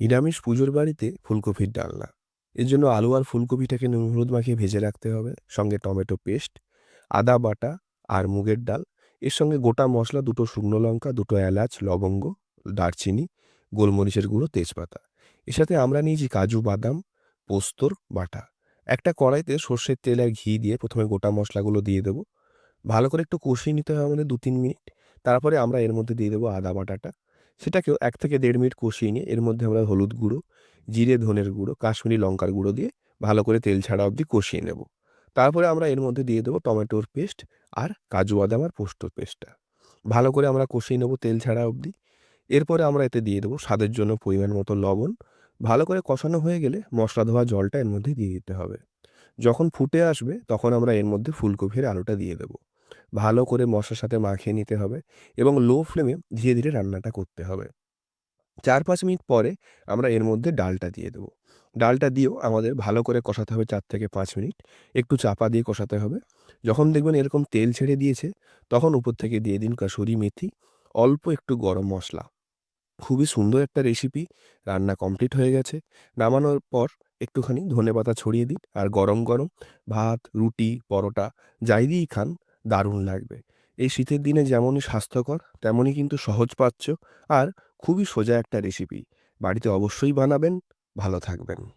নিরামিষ পুজোর বাড়িতে ফুলকপির ডালনা। এর জন্য আলু আর ফুলকপিটাকে নুন হলুদ মাখিয়ে ভেজে রাখতে হবে। সঙ্গে টমেটো পেস্ট, আদা বাটা আর মুগের ডাল। এর সঙ্গে গোটা মশলা, দুটো শুকনো লঙ্কা, দুটো এলাচ, লবঙ্গ, দারচিনি, গোলমরিচের গুঁড়ো, তেজপাতা। এর সাথে আমরা নিয়েছি কাজু, বাদাম, পোস্তর বাটা। একটা কড়াইতে সর্ষের তেল আর ঘি দিয়ে প্রথমে গোটা মশলাগুলো দিয়ে দেবো। ভালো করে একটু কষিয়ে নিতে হবে আমাদের দু তিন মিনিট। তারপরে আমরা এর মধ্যে দিয়ে দেবো আদা বাটাটা। সেটাকেও এক থেকে দেড় মিনিট কষিয়ে নিয়ে এর মধ্যে আমরা হলুদ গুঁড়ো, জিরে, ধনের গুঁড়ো, কাশ্মীরি লঙ্কার গুঁড়ো দিয়ে ভালো করে তেল ছাড়া অবধি কষিয়ে নেব। তারপরে আমরা এর মধ্যে দিয়ে দেবো টমেটোর পেস্ট আর কাজু বাদাম আর পোস্তর পেস্টটা। ভালো করে আমরা কষিয়ে নেব তেল ছাড়া অবধি। এরপরে আমরা এতে দিয়ে দেবো স্বাদের জন্য পরিমাণ মতো লবণ। ভালো করে কষানো হয়ে গেলে মশলা ধোয়া জলটা এর মধ্যে দিয়ে দিতে হবে। যখন ফুটে আসবে তখন আমরা এর মধ্যে ফুলকপির আলুটা দিয়ে দেবো। ভালো করে মশলার সাথে মাখিয়ে নিতে হবে এবং লো ফ্লেমে ধীরে ধীরে রান্নাটা করতে হবে। চার পাঁচ মিনিট পরে আমরা এর মধ্যে ডালটা দিয়ে দেবো। ডালটা দিয়েও আমাদের ভালো করে কষাতে হবে চার থেকে পাঁচ মিনিট। একটু চাপা দিয়ে কষাতে হবে। যখন দেখবেন এরকম তেল ছেড়ে দিয়েছে, তখন উপর থেকে দিয়ে দিন কাসুরি মেথি, অল্প একটু গরম মশলা। খুবই সুন্দর একটা রেসিপি রান্না কমপ্লিট হয়ে গেছে। নামানোর পর একটুখানি ধনে পাতা ছড়িয়ে দিন আর গরম গরম ভাত, রুটি, পরোটা, যাই দিয়েই খান দারুণ লাগবে। এই শীতের দিনে যেমনই স্বাস্থ্যকর, তেমনই কিন্তু সহজ পাচ্ছ আর খুবই সোজা একটা রেসিপি বাড়িতে অবশ্যই বানাবেন। ভালো থাকবেন।